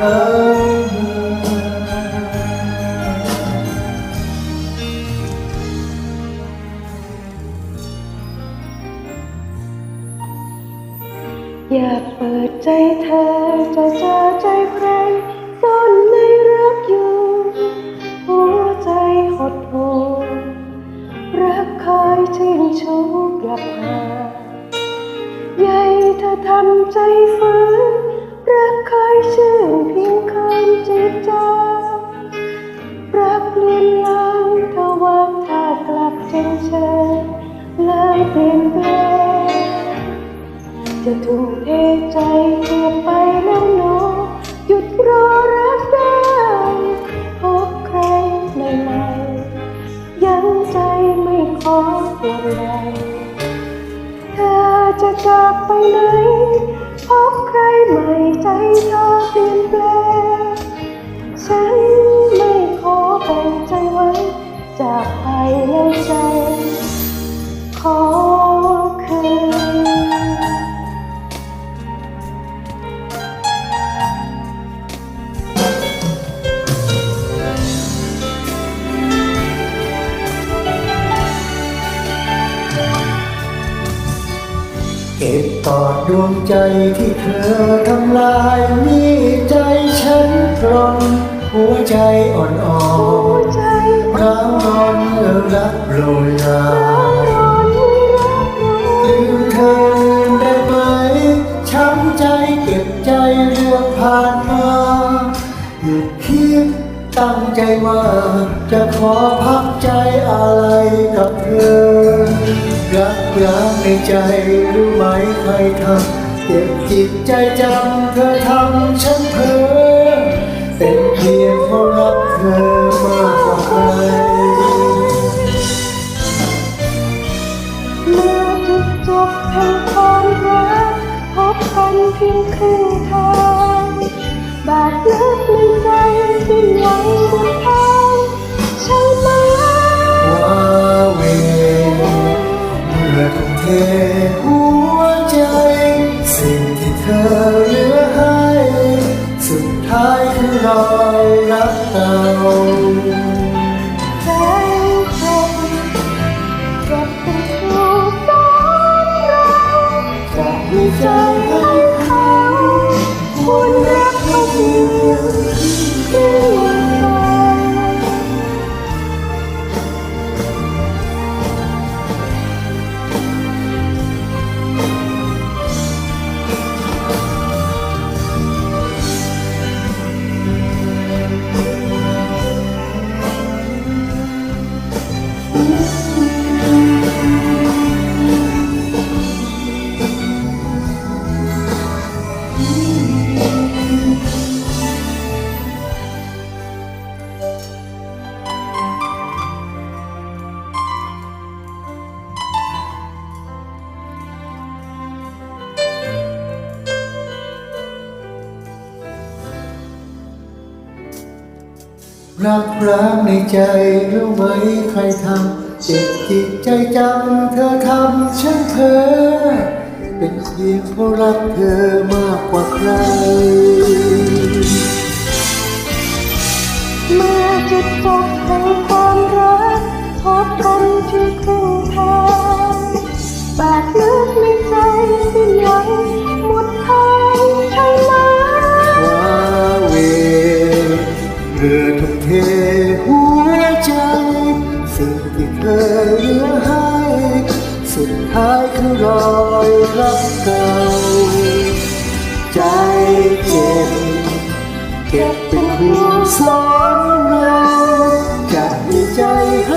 อยากเปิดใจเธอจะเจอใจใครซ่อนในรักอยู่ หัวใจหดหูรักคอยชื่นชูกลับหาใหญ่เธอทำใจฟื้น จะถูกเทใจเธอไปแล้วเนอหยุดรอรักได้ พบใครใหม่ๆยังใจไม่ขอเปลี่ยนแปลงเธอจะจากไปไหน พบใครใหม่ใจเธอเปลี่ยนแปลง เก็บกอดดวงใจที่เธอทำลายมีใจฉันกลอนหัวใจอ่อนหัวใจๆร้าวนอนเมื่อรักโรยลาร้อนให้รักเลืมเธอลืมได้ไหมช้ำใจเก็บใจเรื่องผ่านมาหยุดคิดตั้งใจว่าจะขอพักใจอะไรกับเธอรักรา ในใจรู้ไหมใครทำเจ็บจิตใจจำเธอทำฉันเพ้อ รอยรักเก่าใจเจ็บเก็บเป็นครูสอนเราจะมีใจ รักร้างในใจรู้ไหมใครทำเจ็บจิตใจจำเธอทำฉันเพ้อเป็นเพียงเพราะรักเธอมากกว่าใคร เมื่อจุดจบแห่งความรักพบกันที่ครึ่งทางบาดลึกในใจสิ้นหวังหมดทางใช่ไหมว้าเวเรือทุ่มเทหัวใจ สิ่งที่เธอเหลือให้ สุดท้ายคือรอยรักเก่าใจเจ็บ เก็บเป็นครูสอนเราจะมีใจใ